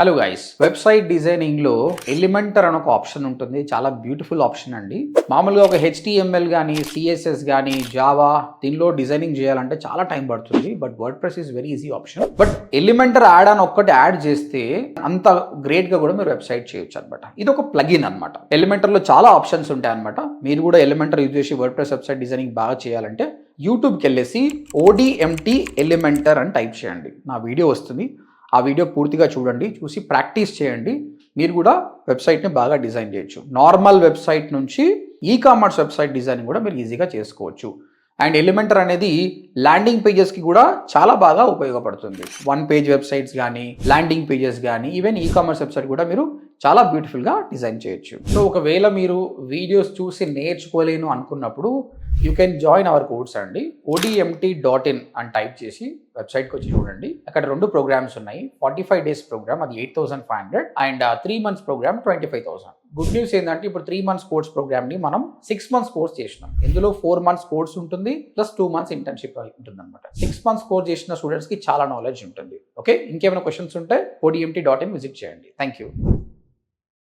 Hello guys website డిజైనింగ్లో Elementor అని ఒక ఆప్షన్ ఉంటుంది. చాలా బ్యూటిఫుల్ ఆప్షన్ అండి. మామూలుగా ఒక హెచ్టిఎంఎల్ కానీ సిఎస్ఎస్ కానీ జావా దీనిలో డిజైనింగ్ చేయాలంటే చాలా టైం పడుతుంది. But WordPress is very easy option but Elementor add అని ఒక్కటి యాడ్ చేస్తే అంత గ్రేట్గా కూడా మీరు వెబ్సైట్ చేయొచ్చు అనమాట ఇది ఒక ప్లగిన్ అనమాట ఎలిమెంటర్లో చాలా ఆప్షన్స్ ఉంటాయి అనమాట మీరు కూడా ఎలిమెంటర్ యూజ్ చేసి వర్డ్ ప్రెస్ వెబ్సైట్ డిజైనింగ్ బాగా చేయాలంటే యూట్యూబ్కి వెళ్ళేసి ఓడిఎంటీ ఎలిమెంటర్ అని టైప్ చేయండి. నా వీడియో వస్తుంది. ఆ వీడియో పూర్తిగా చూడండి చూసి ప్రాక్టీస్ చేయండి. మీరు కూడా వెబ్సైట్ని బాగా డిజైన్ చేయొచ్చు. నార్మల్ వెబ్సైట్ నుంచి ఈ కామర్స్ వెబ్సైట్ డిజైన్ కూడా మీరు ఈజీగా చేసుకోవచ్చు. అండ్ ఎలిమెంటర్ అనేది ల్యాండింగ్ పేజెస్కి కూడా చాలా బాగా ఉపయోగపడుతుంది. వన్ పేజ్ వెబ్సైట్స్ కానీ ల్యాండింగ్ పేజెస్ కానీ ఈవెన్ ఈ కామర్స్ వెబ్సైట్ కూడా మీరు చాలా బ్యూటిఫుల్గా డిజైన్ చేయొచ్చు. సో ఒకవేళ మీరు వీడియోస్ చూసి నేర్చుకోలేను అనుకున్నప్పుడు you can join our course అండి. ఓడిఎంటీ డాట్ ఇన్ అని టైప్ చేసి వెబ్సైట్కి వచ్చి చూడండి. అక్కడ రెండు ప్రోగ్రామ్స్ ఉన్నాయి. ఫార్టీ ఫైవ్ డేస్ ప్రోగ్రామ్ అది eight thousand five hundred and three months programme twenty five thousand good news ఏంటంటే ఇప్పుడు త్రీ మంత్స్ కోర్స్ ప్రోగ్రామ్ని మనం సిక్స్ మంత్స్ కోర్స్ చేసినాం. ఇందులో ఫోర్ మంత్స్ కోర్స్ ఉంటుంది ప్లస్ టూ మంత్స్ ఇంటర్న్షిప్ ఉంటుంది అనమాట సిక్స్ మంత్స్ కోర్స్ చేసిన స్టూడెంట్స్కి చాలా నాలెడ్జ్ ఉంటుంది. ఓకే ఇంకేమైనా క్వశ్చన్స్ ఉంటే ఓడిఎంటీ డాట్ ఇన్ విజిట్ చేయండి. Thank you